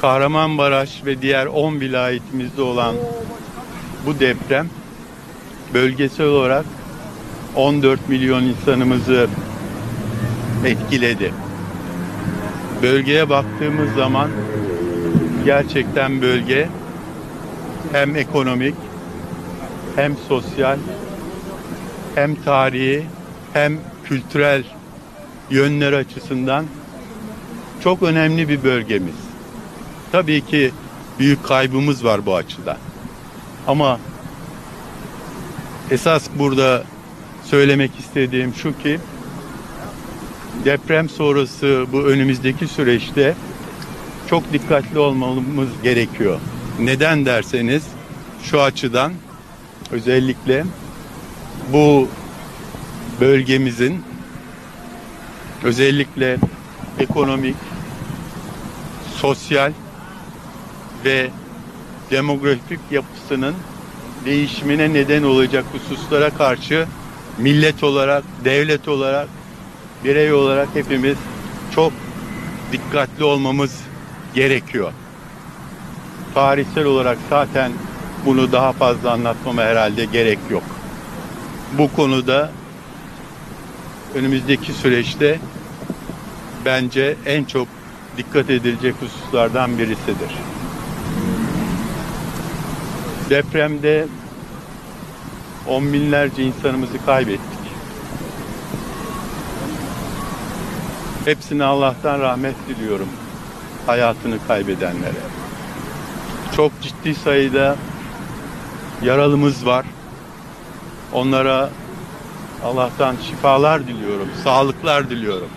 Kahramanmaraş ve diğer 10 vilayetimizde olan bu deprem bölgesel olarak 14 milyon insanımızı etkiledi. Bölgeye baktığımız zaman gerçekten bölge hem ekonomik hem sosyal hem tarihi hem kültürel yönler açısından çok önemli bir bölgemiz. Tabii ki büyük kaybımız var bu açıdan. Ama esas burada söylemek istediğim şu ki deprem sonrası bu önümüzdeki süreçte çok dikkatli olmamız gerekiyor. Neden derseniz şu açıdan özellikle bu bölgemizin özellikle ekonomik, sosyal ve demografik yapısının değişimine neden olacak hususlara karşı millet olarak, devlet olarak, birey olarak hepimiz çok dikkatli olmamız gerekiyor. Tarihsel olarak zaten bunu daha fazla anlatmama herhalde gerek yok. Bu konuda önümüzdeki süreçte bence en çok dikkat edilecek hususlardan birisidir. Depremde on binlerce insanımızı kaybettik. Hepsine Allah'tan rahmet diliyorum hayatını kaybedenlere. Çok ciddi sayıda yaralımız var. Onlara Allah'tan şifalar diliyorum, sağlıklar diliyorum.